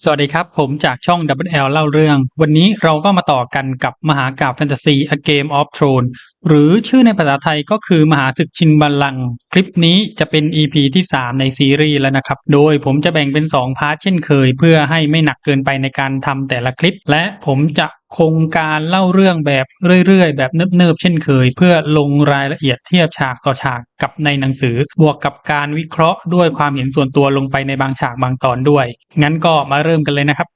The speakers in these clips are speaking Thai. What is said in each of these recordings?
สวัสดีครับ ผมจากช่อง WL เล่าเรื่อง วันนี้เราก็มาต่อกันกับมหากาพย์แฟนตาซี A Game of Thrones หรือชื่อในภาษาไทยก็คือมหาศึกชิงบัลลังก์คลิปนี้จะเป็น EP ที่ 3 ในซีรีส์แล้วนะครับ โดยผมจะแบ่งเป็น 2 พาร์ทเช่นเคย เพื่อให้ไม่หนักเกินไปในการทำแต่ละคลิป และผมจะ คงการเล่าเรื่องแบบเรื่อยๆ แบบเนิบๆ เช่นเคย เพื่อลงรายละเอียดเทียบฉากต่อฉากกับในหนังสือ บวกกับการวิเคราะห์ด้วยความเห็นส่วนตัวลงไปในบางฉากบางตอนด้วย งั้นก็มาเริ่มกันเลยนะครับ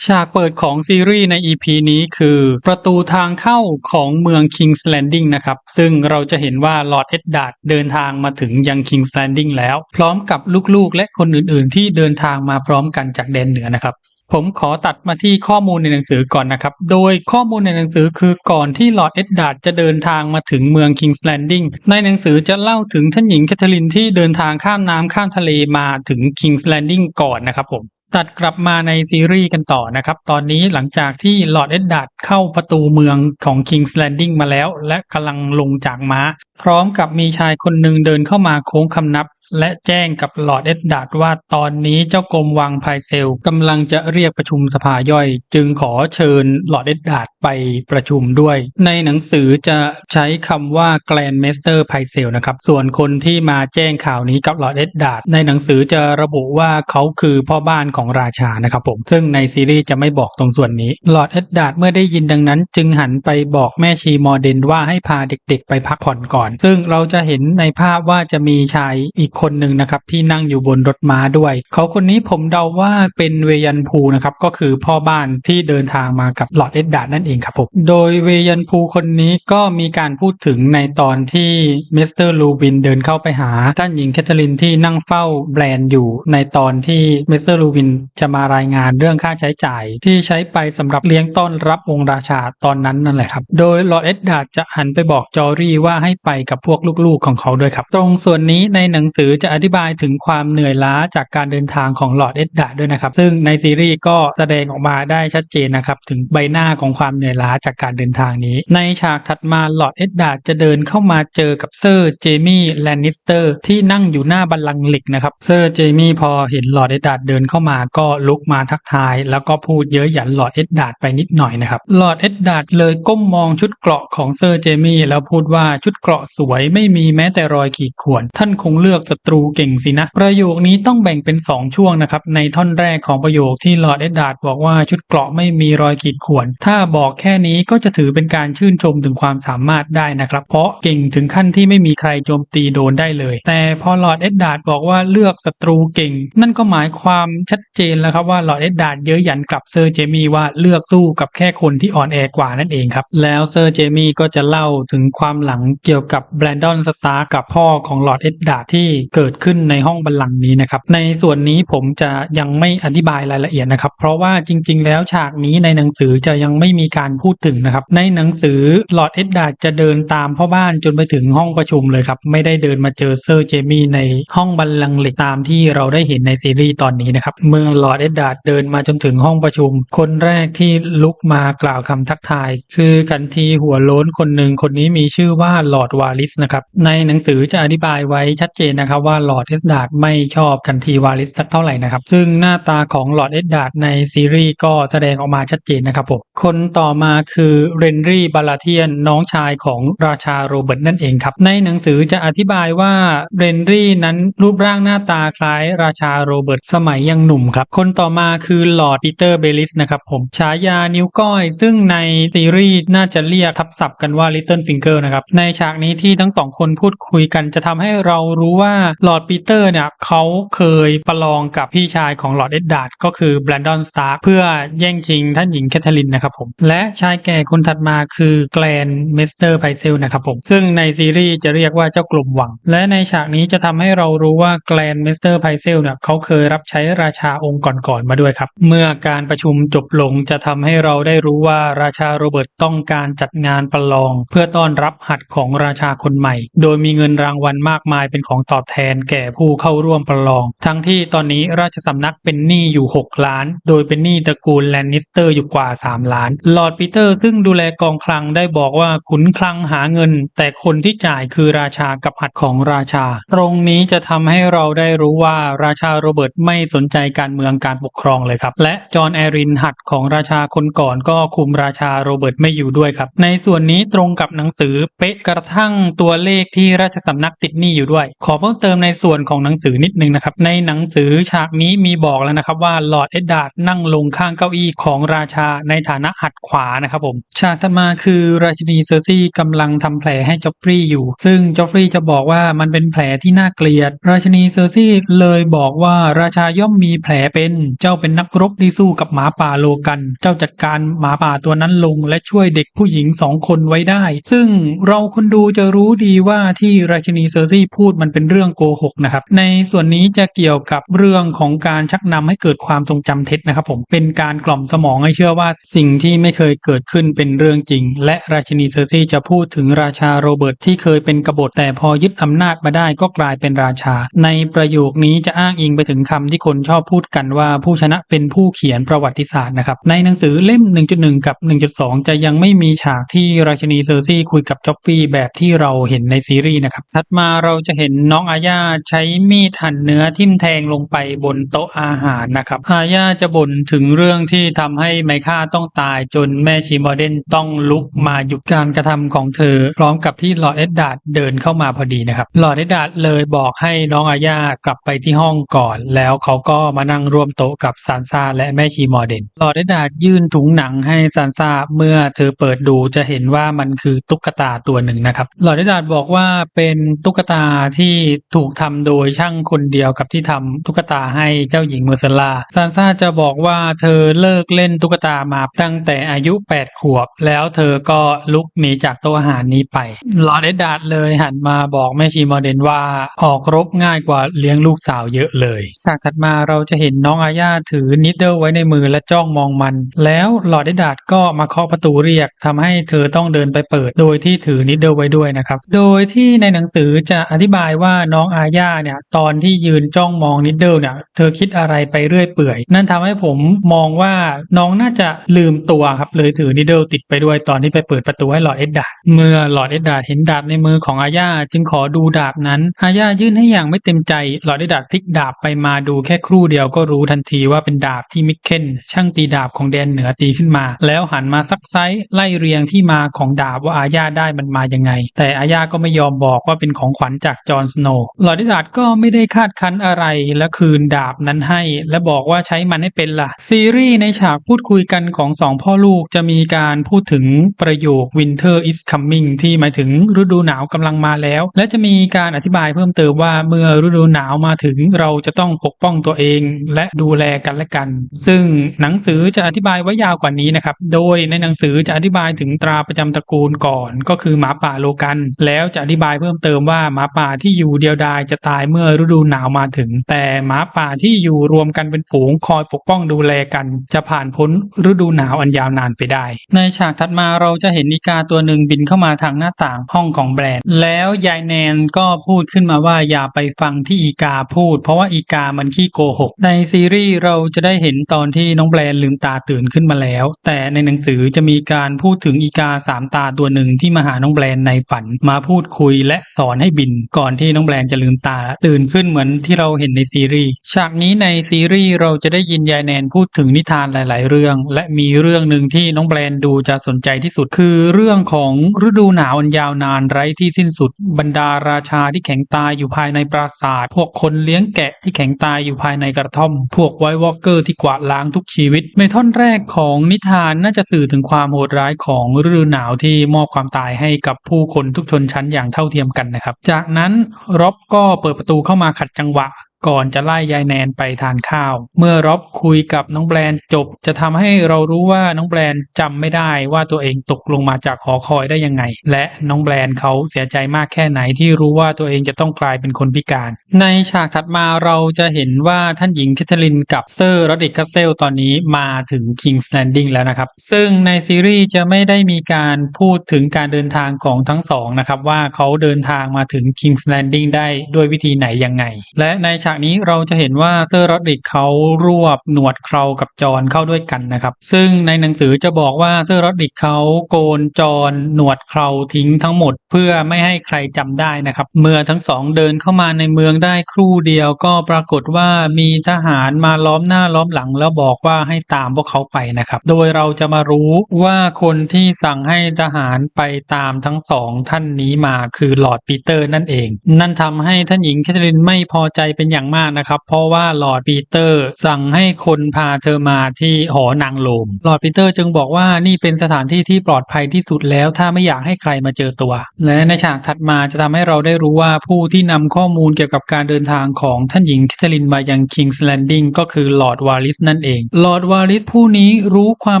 ฉากเปิดของซีรีส์ใน EP นี้คือ ประตูทางเข้าของเมือง King's Landing นะครับ ซึ่งเราจะเห็นว่าลอร์ดเอ็ดดาร์ดเดินทางมาถึงยัง King's Landing แล้ว พร้อมกับลูกๆ และคนอื่นๆ ที่เดินทางมาพร้อมกันจากแดนเหนือนะครับ ผมขอตัดมาที่ข้อมูลในหนังสือก่อนนะครับ โดยข้อมูลในหนังสือคือก่อนที่ลอร์ดเอ็ดดาร์ดจะเดินทางมาถึงเมืองคิงส์แลนดิ้งในหนังสือจะเล่าถึงท่านหญิงแคทเธอรีนที่เดินทางข้ามน้ำข้ามทะเลมาถึงคิงส์แลนดิ้งก่อนนะครับผม ตัดกลับมาในซีรีส์กันต่อนะครับ ตอนนี้หลังจากที่ลอร์ดเอ็ดดาร์ดเข้าประตูเมืองของ King's Landing มาแล้ว และกำลังลงจากม้า พร้อมกับมีชายคนหนึ่งเดินเข้ามาโค้งคำนับ และแจ้งกับลอร์ดเอ็ดดาร์ดว่าตอนนี้เจ้ากรมวังไพเซลกำลังจะเรียกประชุมสภาย่อย จึงขอเชิญลอร์ดเอ็ดดาร์ดไปประชุมด้วย ในหนังสือจะใช้คำว่าแกลนเมสเตอร์ไพเซลนะครับ ส่วนคนที่มาแจ้งข่าวนี้กับลอร์ดเอ็ดดาร์ดในหนังสือจะระบุว่าเขาคือพ่อบ้านของราชานะครับผม ซึ่งในซีรีส์จะไม่บอกตรงส่วนนี้ ลอร์ดเอ็ดดาร์ดเมื่อได้ยินดังนั้น จึงหันไปบอกแม่ชีมอร์เดนว่าให้พาเด็กๆ ไปพักผ่อนก่อน ซึ่งเราจะเห็นในภาพว่าจะมีชายอีกคนหนึ่งนะครับที่นั่งอยู่บนรถม้าด้วย เขาคนนี้ผมเดาว่าเป็นเวยันพูนะครับก็คือพ่อบ้านที่เดินทางมากับลอร์ดเอ็ดดาร์ดนั่นเองครับผมโดยเวยันพูคนนี้ก็มีการพูดถึงในตอนที่มิสเตอร์ลูบินเดินเข้าไปหาท่านหญิงแคทเธอรีนที่นั่งเฝ้าแบรนด์อยู่ในตอนที่มิสเตอร์ลูบินจะมารายงานเรื่องค่าใช้จ่าย ที่ใช้ไปสำหรับเลี้ยงต้อนรับองค์ราชาตอนนั้นนั่นแหละครับ โดยลอร์ดเอ็ดดาร์ดจะหันไปบอกจอรี่ว่าให้ไปกับพวกลูกๆของเขาด้วยครับ ตรงส่วนนี้ในหนังสือจะอธิบายถึงความเหนื่อยล้าจากการเดินทางของลอร์ดเอ็ดดาร์ดด้วยนะครับ ซึ่งในซีรีส์ก็แสดงออกมาได้ชัดเจนนะครับถึงใบหน้าของความเหนื่อยล้าจากการเดินทางนี้ ในฉากถัดมาลอร์ดเอ็ดดาร์ดจะเดินเข้ามาเจอกับเซอร์เจมี่แลนนิสเตอร์ที่นั่งอยู่หน้าบัลลังก์เหล็กนะครับเซอร์เจมี่พอเห็นลอร์ดเอ็ดดาร์ดเดินเข้ามาก็ลุกมาทักทาย แล้วก็พูดเย้ยหยันลอดเอ็ดดาดไปนิดหน่อยนะครับหลอดเอ็ดดาดเลยก้มมองชุดเกราะของเซอร์เจมี่แล้วพูดว่าชุดเกราะสวยไม่มีแม้แต่รอยขีดข่วน ท่านคงเลือกศัตรูเก่งสินะ ประโยคนี้ต้องแบ่งเป็น 2 ช่วงนะครับ ในท่อนแรกของประโยคที่ลอร์ดเอ็ดดาร์ดบอกว่าชุดเกราะไม่มีรอยขีดข่วน ถ้าบอกแค่นี้ก็จะถือเป็นการชื่นชมถึงความสามารถได้นะครับ เพราะเก่งถึงขั้นที่ไม่มีใครโจมตีโดนได้เลย แต่พอลอร์ดเอ็ดดาร์ดบอกว่าเลือกศัตรูเก่ง นั่นก็หมายความชัดเจนแล้วครับว่าลอร์ดเอ็ดดาร์ดเย้ยหยันกลับเซอร์เจมี่ว่าเลือกสู้กับแค่คนที่อ่อนแอกว่านั่นเองครับ แล้วเซอร์เจมี่ก็จะเล่าถึงความหลังเกี่ยวกับแบรนดอนสตาร์กับพ่อของลอร์ดเอ็ดดาร์ดที่เกิดขึ้นในห้องบัลลังก์นี้นะครับ ในส่วนนี้ผมจะยังไม่อธิบายรายละเอียดนะครับ เพราะว่าจริง ๆ แล้วฉากนี้ในหนังสือจะยังไม่มีการพูดถึงนะครับ ในหนังสือลอร์ดเอ็ดดาร์ดจะเดินตามพ่อบ้านจนไปถึงห้องประชุมเลยครับ ไม่ได้เดินมาเจอเซอร์เจมี่ในห้องบัลลังก์เหล็กตามที่เราได้เห็นในซีรีส์ตอนนี้นะครับเมื่อลอร์ดเอ็ดดาร์ดเดินมาจนถึงห้องประชุม คนแรกที่ลุกมากล่าวคำทักทาย คือกันทีหัวโล้นคนหนึ่งคนนี้มีชื่อว่าลอร์ดวาลิสนะครับ ในหนังสือจะอธิบายไว้ชัดเจนนะครับว่าลอร์ดเอ็ดดาร์ดไม่ชอบกันทีวาลิสสักเท่าไหร่นะครับ ซึ่งหน้าตาของลอร์ดเอ็ดดาร์ดในซีรีส์ก็แสดงออกมาชัดเจนนะครับผมคนต่อมาคือเรนรี่บาลาเทียนน้องชายของราชาโรเบิร์ตนั่นเองครับ ในหนังสือจะอธิบายว่าเรนรี่นั้นรูปร่างหน้าตาคล้ายราชาโรเบิร์ตสมัยยังหนุ่มครับ คนต่อมาคือลอร์ดปีเตอร์เบลิสนะครับผมฉายานิ้วก้อย ซึ่งในซีรีส์น่าจะเรียกทับศัพท์กันว่า Little Finger นะครับ ในฉากนี้ที่ทั้งสองคนพูดคุยกันจะทำให้เรารู้ว่าลอร์ดปีเตอร์เนี่ยเขาเคยประลองกับพี่ชายของลอร์ดเอ็ดดาร์ดก็คือแบรนดอนสตาร์เพื่อแย่งชิงท่านหญิงแคทเธอรีนนะครับผมและชายแก่คนถัดมาคือแกลนเมสเตอร์ไพเซลนะครับผมซึ่งในซีรีส์จะเรียกว่าเจ้ากลุ่มหวัง และในฉากนี้จะทำให้เรารู้ว่าแกลนเมสเตอร์ไพเซลเนี่ยเขาเคยรับใช้ราชาองค์ก่อนๆมาด้วยครับ เมื่อการประชุมจบลงจะทำให้เราได้รู้ว่าราชาโรเบิร์ตต้องการจัดงานประลอง เพื่อต้อนรับหัดของราชาคนใหม่ โดยมีเงินรางวัลมากมายเป็นของตอบแทนแก่ผู้เข้าร่วมประลอง ทั้งที่ตอนนี้ราชสำนักเป็นหนี้อยู่ 6 ล้าน โดยเป็นหนี้ตระกูลแลนนิสเตอร์อยู่กว่า 3 ล้าน ลอร์ดปีเตอร์ซึ่งดูแลกองคลังได้บอกว่าขุนคลังหาเงิน แต่คนที่จ่ายคือราชากับหัดของราชา ตรงนี้จะทำให้เราได้รู้ว่าราชาโรเบิร์ตไม่สนใจการเมืองการปกครองเลยครับ และจอห์นแอรินหัดของราชาคนก่อนก็คุมราชาโรเบิร์ตไม่อยู่ด้วยครับ ในส่วนนี้ตรงกับหนังสือเป๊ะกระทั่งตัวเลขที่ราชสำนักติดหนี้อยู่ด้วย ขอเพิ่มเติมในส่วนของหนังสือนิดนึงนะครับ ในหนังสือฉากนี้มีบอกแล้วนะครับว่าลอร์ดเอ็ดดาร์ดนั่งลงข้างเก้าอี้ของราชาในฐานะหัดขวานะครับผม ฉากถัดมาคือราชินีเซอร์ซี่กำลังทำแผลให้จอฟฟรีย์อยู่ ซึ่งจอฟฟรีย์จะบอกว่ามันเป็นแผลที่น่าเกลียด ราชินีเซอร์ซี่เลยบอกว่าราชาย่อมมีแผลเป็นเจ้าเป็นนักรบที่สู้กับหมาป่าโลกัน เจ้าจัดการหมาป่าตัวนั้นลง และช่วยเด็กผู้หญิงสองคนไว้ได้ ซึ่งเราคนดูจะรู้ดีว่าที่ราชินีเซอร์ซี่พูดมันเป็นเรื่องโกหกนะครับ ในส่วนนี้จะเกี่ยวกับเรื่องของการชักนำให้เกิดความทรงจำเท็จนะครับผมเป็นการกล่อมสมองให้เชื่อว่าสิ่งที่ไม่เคยเกิดขึ้นเป็นเรื่องจริง และราชินีเซอร์ซี่จะพูดถึงราชาโรเบิร์ตที่เคยเป็นกบฏแต่พอยึดอำนาจมาได้ก็กลายเป็นราชา ในประโยคนี้จะอ้างอิงไปถึงคำที่คนชอบพูดกันว่าผู้ชนะเป็นผู้เขียนประวัติศาสตร์นะครับในหนังสือเล่ม 1.1 กับ 1.2 จะยังไม่มีฉากที่ราชินีเซอร์ซี่คุยกับจ็อฟฟี่แบบที่เราเห็นในซีรีส์นะครับถัดมาเราจะเห็นน้องอาญาใช้มีดหั่นเนื้อทิ่มแทงลงไปบนโต๊ะอาหารนะครับอาญาจะบ่นถึงเรื่องที่ทำให้ไมค่าต้องตายจนแม่ชีมอเดนต้องลุกมาหยุดการกระทำของเธอ พร้อมกับที่ลอร์ดเอ็ดดาร์ดเดินเข้ามาพอดีนะครับลอร์ดเอ็ดดาร์ดเลยบอกให้น้องอาญากลับไปที่ห้องก่อน แล้วเขาก็มานั่งร่วมโต๊ะกับซานซาและแม่ชีมอเดนลอร์ดเดดายื่นถุงหนังให้ซานซาเมื่อเธอเปิดดูจะเห็นว่ามันคือตุ๊กตาตัวหนึ่งนะครับลอร์ดเดดาบอกว่าเป็นตุ๊กตาที่ถูกทำโดยช่างคนเดียวกับที่ทำตุ๊กตาให้เจ้าหญิงเมอร์เซลาซานซาจะบอกว่าเธอเลิกเล่นตุ๊กตามาตั้งแต่อายุ 8 ขวบ แล้วเธอก็ลุกหนีจากโต๊ะอาหารนี้ไปลอร์ดเดดาดเลยหันมาบอกแม่ชีมอเดนว่าออกรบง่ายกว่าเลี้ยงลูกสาวเยอะเลยฉากถัดมาเราจะเห็นน้องอาญาถือนิดเดิลไว้ในมือและจ้องมองมัน แล้วลอร์ดเอ็ดดาดก็มาเคาะประตูเรียกทำให้เธอต้องเดินไปเปิด โดยที่ถือนิดเดิลไว้ด้วยนะครับ โดยที่ในหนังสือจะอธิบายว่าน้องอาญาเนี่ยตอนที่ยืนจ้องมองนิดเดิลเนี่ยเธอคิดอะไรไปเรื่อยเปื่อย นั่นทำให้ผมมองว่าน้องน่าจะลืมตัวครับเลยถือนิดเดิลติดไปด้วยตอนที่ไปเปิดประตูให้ลอร์ดเอ็ดดาดเมื่อลอร์ดเอ็ดดาดเห็นดาบในมือของอาญาจึงขอดูดาบนั้นอาญายื่นให้อย่างไม่เต็มใจลอร์ดเอ็ดดาดพลิกดาบไปมาดูแค่ครู่เดียวก็ก็รู้ทันทีว่าเป็นดาบที่มิกเคนช่างตีดาบของแดนเหนือตีขึ้นมา แล้วหันมาซักไซไล่เรียงที่มาของดาบว่าอาญาได้มันมายังไง แต่อาญาก็ไม่ยอมบอกว่าเป็นของขวัญจากจอห์นสโนว์ลอร์ดเอ็ดาดก็ไม่ได้คาดคั้นอะไรและคืนดาบนั้นให้ และบอกว่าใช้มันให้เป็นล่ะ ซีรีส์ในฉากพูดคุยกันของสองพ่อลูกจะมีการพูดถึงประโยค winter is coming ที่หมายถึงฤดูหนาวกำลังมาแล้ว และจะมีการอธิบายเพิ่มเติมว่าเมื่อฤดูหนาวมาถึงเราจะต้องปกป้องตัวเองและดูแลกันและกัน ซึ่งหนังสือจะอธิบายไว้ยาวกว่านี้นะครับ โดยในหนังสือจะอธิบายถึงตราประจำตระกูลก่อน ก็คือหมาป่าโลกัน แล้วจะอธิบายเพิ่มเติมว่าหมาป่าที่อยู่เดียวดายจะตายเมื่อฤดูหนาวมาถึง แต่หมาป่าที่อยู่รวมกันเป็นฝูงคอยปกป้องดูแลกัน จะผ่านพ้นฤดูหนาวอันยาวนานไปได้ ในฉากถัดมาเราจะเห็นอีกาตัวหนึ่งบินเข้ามาทางหน้าต่างห้องของแบรนด์ แล้วยายแนนก็พูดขึ้นมาว่าอย่าไปฟังที่อีกาพูด เพราะว่าอีกามันขี้โกหกในซีรีส์เราจะได้เห็นตอนที่น้องแบรนด์ลืมตาตื่นขึ้นมาแล้ว แต่ในหนังสือจะมีการพูดถึงอีกาสามตาตัวหนึ่งที่มาหาน้องแบรนด์ในฝันมาพูดคุยและสอนให้บิน ก่อนที่น้องแบรนด์จะลืมตาตื่นขึ้นเหมือนที่เราเห็นในซีรีส์ฉากนี้ในซีรีส์เราจะได้ยินยายแนนพูดถึงนิทานหลาย ๆ เรื่อง และมีเรื่องหนึ่งที่น้องแบรนด์ดูจะสนใจที่สุดคือเรื่องของฤดูหนาวอันยาวนานไร้ที่สิ้นสุด บรรดาราชาที่แข็งตายอยู่ภายในปราสาทพวกคนเลี้ยงแกะที่แข็งตายอยู่ภายในกระท่อม พวกไวท์วอล์กเกอร์ที่กวาดล้างทุกชีวิต ในท่อนแรกของนิทานน่าจะสื่อถึงความโหดร้ายของฤดูหนาวที่มอบความตายให้กับผู้คนทุกชนชั้นอย่างเท่าเทียมกันนะครับ จากนั้นร็อบก็เปิดประตูเข้ามาขัดจังหวะ ก่อนจะไล่ยายแนนไปทานข้าว เมื่อร็อบคุยกับน้องแบรนด์จบ จะทำให้เรารู้ว่าน้องแบรนด์จำไม่ได้ว่าตัวเองตกลงมาจากหอคอยได้ยังไง และน้องแบรนด์เขาเสียใจมากแค่ไหนที่รู้ว่าตัวเองจะต้องกลายเป็นคนพิการ ในฉากถัดมาเราจะเห็นว่าท่านหญิงแคทเธอรีนกับเซอร์รอดิกคัสเซลตอนนี้มาถึง King's Landing แล้วนะครับ ซึ่งในซีรีส์จะไม่ได้มีการพูดถึงการเดินทางของทั้งสองนะครับว่าเขาเดินทางมาถึง King's Landing ได้ด้วยวิธีไหนยังไง และในฉากนี้เราจะเห็นว่าเซอร์โรดริกเขารวบหนวดเครากับจอนเข้าด้วยกันนะครับ ซึ่งในหนังสือจะบอกว่าเซอร์โรดริกเขาโกนจอนหนวดเคราทิ้งทั้งหมด เพื่อไม่ให้ใครจำได้นะครับ เมื่อทั้งสองเดินเข้ามาในเมืองได้ครู่เดียวก็ปรากฏว่ามีทหารมาล้อมหน้าล้อมหลัง แล้วบอกว่าให้ตามพวกเขาไปนะครับ โดยเราจะมารู้ว่าคนที่สั่งให้ทหารไปตามทั้งสองท่านนี้มาคือหลอร์ดปีเตอร์นั่นเอง นั่นทำให้ท่านหญิงแคทเธอรีนไม่พอใจเป็นอย่างมากนะครับ เพราะว่าหลอร์ดปีเตอร์สั่งให้คนพาเธอมาที่หอนางลมหลอร์ดปีเตอร์จึงบอกว่านี่เป็นสถานที่ที่ปลอดภัยที่สุดแล้ว ถ้าไม่อยากให้ใครมาเจอตัว และในฉากถัดมาจะทำให้เราได้รู้ว่าผู้ที่นำข้อมูลเกี่ยวกับการเดินทางของท่านหญิงแคทเธอรีนมายัง King's Landing ก็คือหลอร์ดวาลิสนั่นเองหลอร์ดวาลิสผู้นี้รู้ความ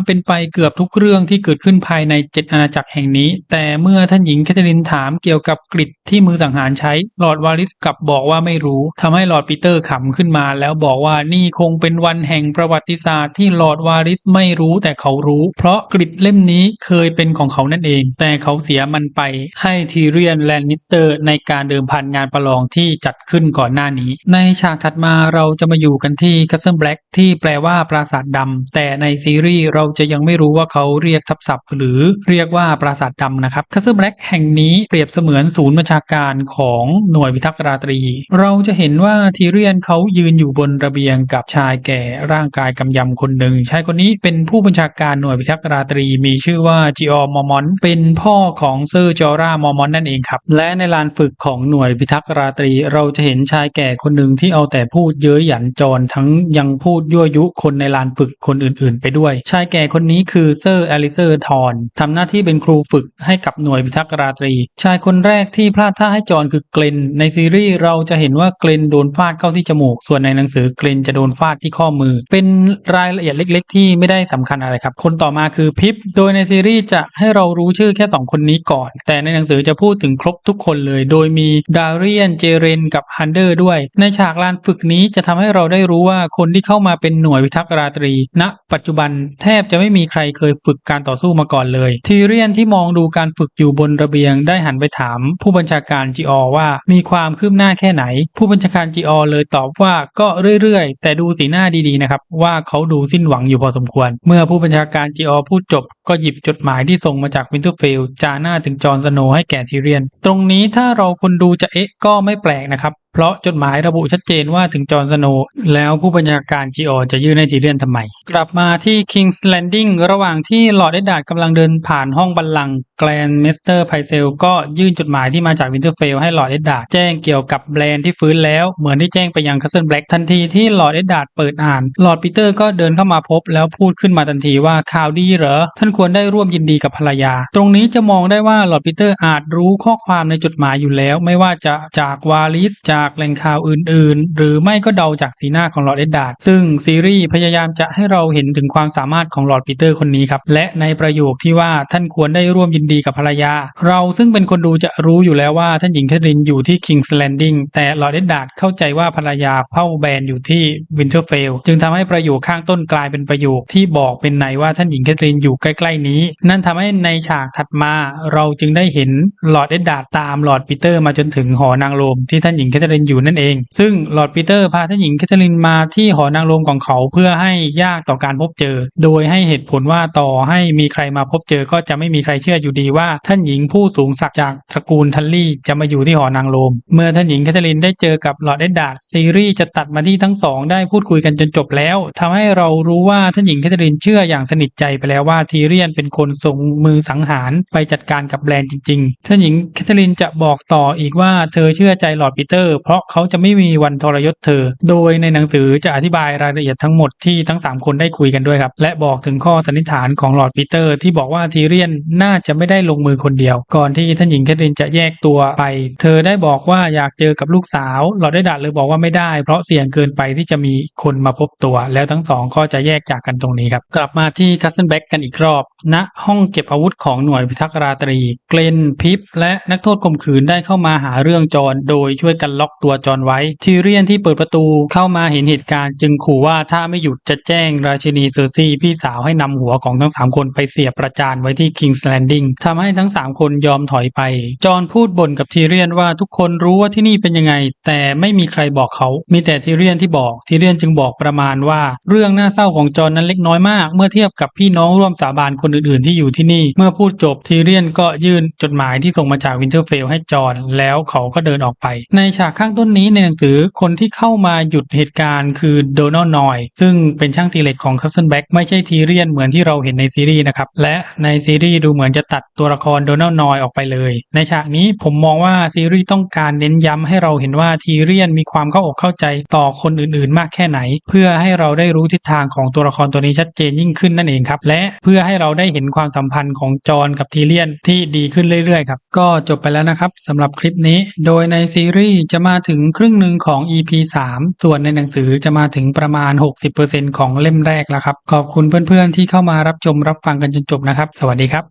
เป็นไปเกือบทุกเรื่องที่เกิดขึ้นภายในเจ็ดอาณาจักรแห่งนี้ แต่เมื่อท่านหญิงแคทเธอรีนถามเกี่ยวกับกริดที่มือสังหารใช้หลอร์ดวาลิสกลับบอกว่าไม่รู้ทำให้หลอร์ดปีเตอร์ขำขึ้นมาแล้วบอกว่านี่คงเป็นวันแห่งประวัติศาสตร์ที่ลอร์ดวาลิสไม่รู้แต่เขารู้ เพราะกริดเล่มนี้เคยเป็นของเขานั่นเอง แต่เขาเสียมันไปให้ทีเรียนแลนนิสเตอร์ในการเดิมพันงานประลองที่จัดขึ้นก่อนหน้านี้ ในฉากถัดมาเราจะมาอยู่กันที่คัสเซิลแบล็กที่แปลว่าปราสาทดำแต่ในซีรีส์เราจะยังไม่รู้ว่าเขาเรียกทับศัพท์ หรือเรียกว่าปราสาทดำนะครับคัสเซิลแบล็กแห่งนี้เปรียบเสมือนศูนย์บัญชาการของหน่วยพิทักษ์ราตรี เราจะเห็นว่าทีเรียนเขายืนอยู่บนระเบียงกับชายแก่ร่างกายกำยำคนหนึ่งชายคนนี้เป็นผู้บัญชาการหน่วยพิทักษ์ราตรีมีชื่อว่าจิออมอมอน เป็นพ่อของเซอร์จอร่ามอมอนนั่นเองครับ และในลานฝึกของหน่วยพิทักษ์ราตรี เราจะเห็นชายแก่คนหนึ่งที่เอาแต่พูดเย้ยหยันจรทั้งยังพูดยั่วยุคนในลานฝึกคนอื่นๆ ไปด้วย ชายแก่คนนี้คือเซอร์อลิเซอร์ทอนทำหน้าที่เป็นครูฝึกให้กับหน่วยพิทักษ์ราตรี ชายคนแรกที่พลาดท่าให้จรคือเกลนในซีรีส์เราจะเห็นว่าเกลนโดนฟาาดเข้าที่จมูก ส่วนในหนังสือเกลนจะโดนฟาดที่ข้อมือ เป็นรายละเอียดเล็ก ๆ ที่ไม่ได้สำคัญอะไรครับ คนต่อมาคือพิปโดยในซีรีส์จะให้เรารู้ชื่อแค่ 2 คนนี้ก่อน แต่ในหนังสือจะพูดถึงครบทุกคนเลย โดยมีดาเรียนเจเรนกับฮันเดอร์ด้วย ในฉากลานฝึกนี้จะทำให้เราได้รู้ว่าคนที่เข้ามาเป็นหน่วยพิทักษ์ราตรีณปัจจุบันแทบจะไม่มีใครเคยฝึกการต่อสู้มาก่อนเลย ทีเรียนที่มองดูการฝึกอยู่บนระเบียงได้หันไปถาม ผู้บัญชาการจีออว่ามีความคืบหน้าแค่ไหน ผู้บัญชาการจีออเลยตอบว่าก็เรื่อยๆ แต่ดูสีหน้าดีๆนะครับ ว่าเขาดูสิ้นหวังอยู่พอสมควร เมื่อผู้บัญชาการจีออพูดจบ ก็หยิบจดหมายที่ส่งมาจากวินเทอร์เฟลจาหน้าถึงจอร์นสโนให้แก่ทีเรียน ตรงนี้ถ้าเราคนดูจะเอ๊ะก็ไม่แปลกนะครับ เพราะจดหมายระบุชัดเจนว่าถึงจอห์นสโนแล้วผู้บัญชาการจีออจะยื่นให้ทีเรียนทำไม กลับมาที่ King's Landing ระหว่างที่หลอดเอ็ดดาร์ดกำลังเดินผ่านห้องบัลลังก์แกรนเมสเตอร์ไพเซลก็ยื่นจดหมายที่มาจากวินเทอร์เฟลให้หลอดเอ็ดดาร์ดแจ้งเกี่ยวกับแบรนด์ที่ฟื้นแล้วเหมือนที่แจ้งไปยังคัสเซิลแบล็กทันทีที่หลอดเอ็ดดาร์ดเปิดอ่านหลอดปีเตอร์ก็เดินเข้ามาพบแล้วพูดขึ้นมาทันทีว่าข่าวดีเหรอท่านควรได้ร่วมยินดีกับภรรยา ตรงนี้จะมองได้ว่าหลอดปีเตอร์อาจรู้ข้อความในจดหมายอยู่แล้ว ไม่ว่าจะจากวาลิสจากากแหล่งข่าวอื่นๆ หรือไม่ก็เดาจากสีหน้าของลอร์ดเอ็ดดาร์ดซึ่งซีรีส์พยายามจะให้เราเห็นถึงความสามารถของลอร์ดปีเตอร์คนนี้ครับ และในประโยคที่ว่าท่านควรได้ร่วมยินดีกับภรรยา เราซึ่งเป็นคนดูจะรู้อยู่แล้วว่าท่านหญิงแคทรีนอยู่ที่ King's Landing แต่ลอร์ดเอ็ดดาร์ดเข้าใจว่าภรรยาเฝ้าแบรนด์อยู่ที่วินเทอร์เฟลจึงทำให้ประโยคข้างต้นกลายเป็นประโยคที่บอกเป็นในว่าท่านหญิงแคทรีนอยู่ใกล้ๆนี้ นั่นทำให้ในฉากถัดมาเราจึงได้เห็นลอร์ดเอ็ดดาร์ดตามลอร์ดปีเตอร์มาจนถึงหอนางรมที่ท่านหญิงแคทเธอรีนอยู่นั่นเอง ซึ่งลอร์ดปีเตอร์พาท่านหญิงแคทเธอรีนมาที่หอนางรมของเขาเพื่อให้ยากต่อการพบเจอ โดยให้เหตุผลว่าต่อให้มีใครมาพบเจอก็จะไม่มีใครเชื่ออยู่ดีว่าท่านหญิงผู้สูงศักดิ์จากตระกูลทัลลี่จะมาอยู่ที่หอนางรมเมื่อท่านหญิงแคทเธอรีนได้เจอกับลอร์ดเอ็ดดาร์ดซีรีส์จะตัดมาที่ทั้งสองได้พูดคุยกันจนจบแล้วทำให้เรารู้ว่าท่านหญิงแคทเธอรีนเชื่ออย่างสนิทใจไปแล้วว่าทีเรียนเป็นคนส่งมือสังหารไปจัดการกับแบรนด์จริง ๆ ท่านหญิงแคทเธอรีนจะบอกต่ออีกว่าเธอเชื่อใจลอร์ดปีเตอร์เพราะเขาจะไม่มีวันทรยศเธอ โดยในหนังสือจะอธิบายรายละเอียดทั้งหมดที่ทั้ง 3 คนได้คุยกันด้วยครับ และบอกถึงข้อสันนิษฐานของหลอร์ดปีเตอร์ที่บอกว่าทีเรียนน่าจะไม่ได้ลงมือคนเดียว ก่อนที่ท่านหญิงแคทรีนจะแยกตัวไป เธอได้บอกว่าอยากเจอกับลูกสาวหลอร์ดได้ดัดเลยบอกว่าไม่ได้ เพราะเสี่ยงเกินไปที่จะมีคนมาพบตัว แล้วทั้งสองก็จะแยกจากกันตรงนี้ครับกลับมาที่คัสเซนแบ็กกันอีกรอบณห้องเก็บอาวุธของหน่วยพิทักษ์ราตรี เกรนพิปและนักโทษข่มขืนได้เข้ามาหาเรื่องจอนโดยช่วยกันล็อกตัวจอนไว้ ทีเรียนที่เปิดประตูเข้ามาเห็นเหตุการณ์ จึงขู่ว่าถ้าไม่หยุดจะแจ้งราชินีเซอร์ซี่พี่สาวให้นำหัวของทั้ง 3 คนไปเสียบประจานไว้ที่คิงส์แลนดิ้งทำให้ทั้ง 3 คนยอมถอยไป จอนพูดบ่นกับทีเรียนว่าทุกคนรู้ว่าที่นี่เป็นยังไง แต่ไม่มีใครบอกเขา มีแต่ทีเรียนที่บอก ทีเรียนจึงบอกประมาณว่า เรื่องน่าเศร้าของจอนนั้นเล็กน้อยมาก เมื่อเทียบกับพี่น้องร่วมสาบานคนอื่นๆ ที่อยู่ที่นี่ เมื่อพูดจบทีเรียนก็ยื่นจดหมายที่ส่งมาจากวินเทอร์เฟลให้จอนแล้วเขาก็เดินออกไป ในฉากข้างต้นนี้ในหนังสือคนที่เข้ามาหยุดเหตุการณ์คือโดนัลด์นอยซึ่งเป็นช่างตีเหล็กของคัสเซนแบ็กไม่ใช่ทีเรียนเหมือนที่เราเห็นในซีรีส์นะครับ และในซีรีส์ดูเหมือนจะตัดตัวละครโดนัลด์นอยออกไปเลย ในฉากนี้ผมมองว่าซีรีส์ต้องการเน้นย้ำให้เราเห็นว่าทีเรียนมีความเข้าอกเข้าใจต่อคนอื่นๆ มากแค่ไหน เพื่อให้เราได้รู้ทิศทางของตัวละครตัวนี้ชัดเจนยิ่งขึ้นนั่นเองครับและเพื่อให้เราได้เห็นความสัมพันธ์ของจอห์นกับทีเรียนที่ดีขึ้นเรื่อยๆครับก็จบไปแล้วนะครับสำหรับคลิปนี้ โดยในซีรีส์จะมาถึงครึ่งหนึ่งของ EP 3 ส่วนในหนังสือจะมาถึงประมาณ 60%ของเล่มแรกแล้วครับ ขอบคุณเพื่อนๆที่เข้ามารับชมรับฟังกันจนจบนะครับ สวัสดีครับ